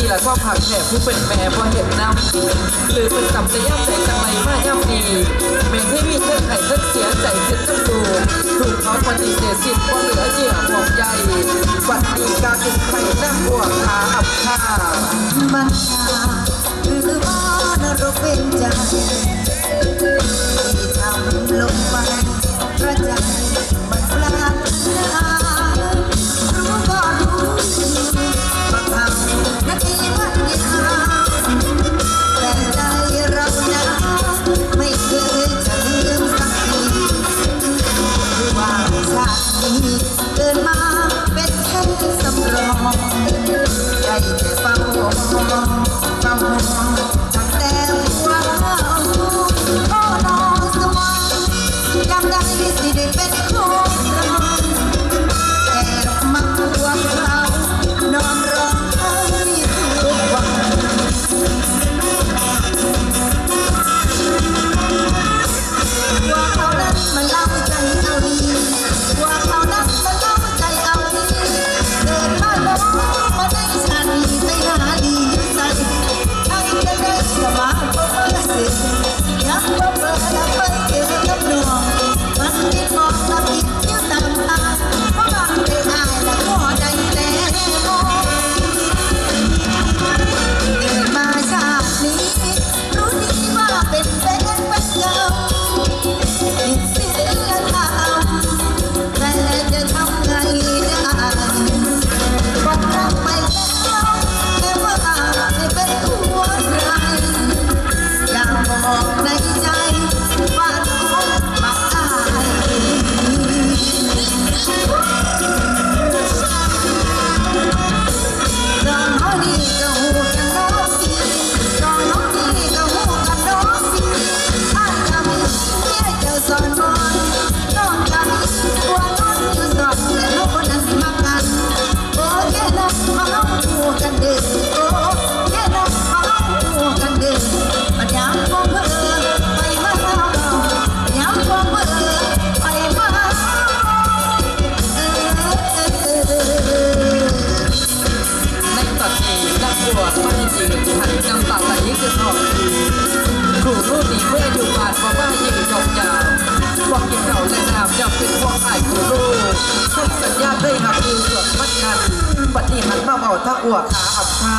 ทีละชอบผักแหนผู้เป็นแม่พอเห็นน้ำหรือเป็นกับจะย่ำใจจังไรมาย่ำดีเมนให้มีเธอไข่เธนเสียใจเธอต้องดูถูกเขาปฏิเสธสิทธิ์ว่าเหลือเหยื่อห่วงใยฝันดีการกินไข่หน้าหัวขาอับค่ามันหรือว่านรกเป็นใจ be the best. ไม่จีบหันจำตักแต่ยิ่คือทองดีกลุ่มรูปนี้เมื่ออยู่บาดราะว่ายิ่งจบยาววางกินเก่าและนามจะเป็นพวกไอ้กลุ่มรูปทำสัญญาได้หักดีส่วนมัดกันปฏิหารมาเผาทักหัวขาอับภา